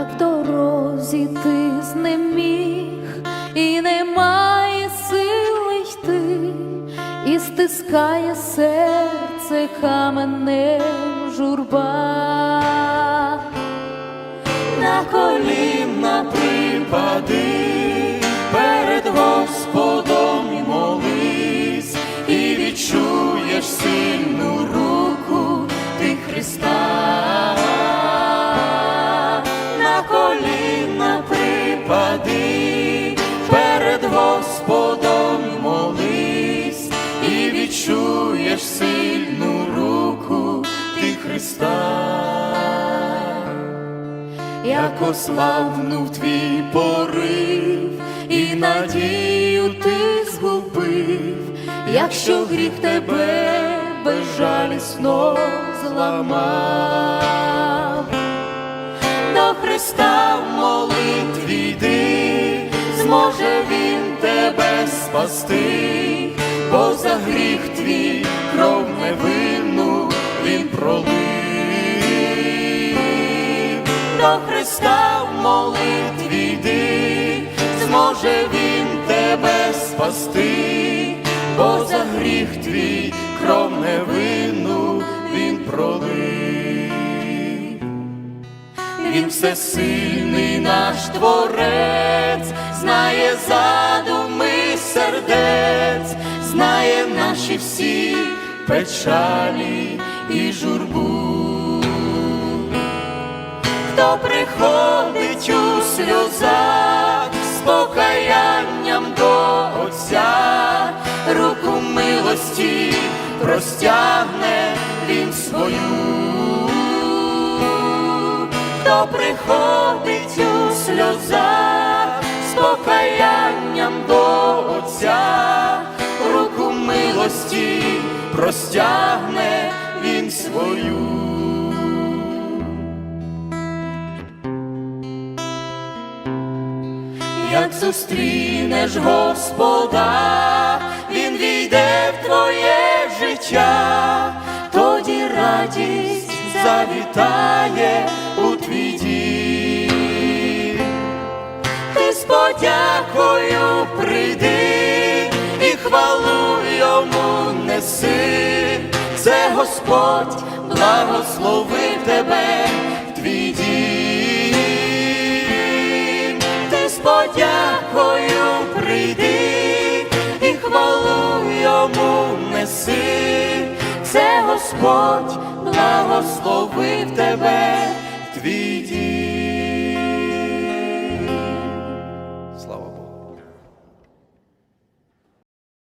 в дорозі ти з ним міг, і немає сили йти, і стискає серце каменем журба. На коліна Христа. Як ославнув твій порив, і надію ти згубив, якщо гріх тебе безжалісно зламав, до Христа в молитві йди, зможе Він тебе спасти, бо за гріх твій кров невинну Він пролив до Христа в молитві йди, зможе Він тебе спасти, бо за гріх твій кров невинну Він пролив. Він всесильний наш творець, знає задуми сердець, знає наші всі печалі і журбу. Хто приходить у сльозах з покаянням до Отця, руку милості простягне він свою, хто приходить у сльозах з покаянням до Отця, руку милості простягне свою. як зустрінеш Господа, Він війде в твоє життя, тоді радість завітає у твій дім. Ти з подякою прийди і хвалу йому неси, це Господь благословив тебе твій дім ти з подякою прийди і хвалу йому неси, це Господь благословив тебе твій дім.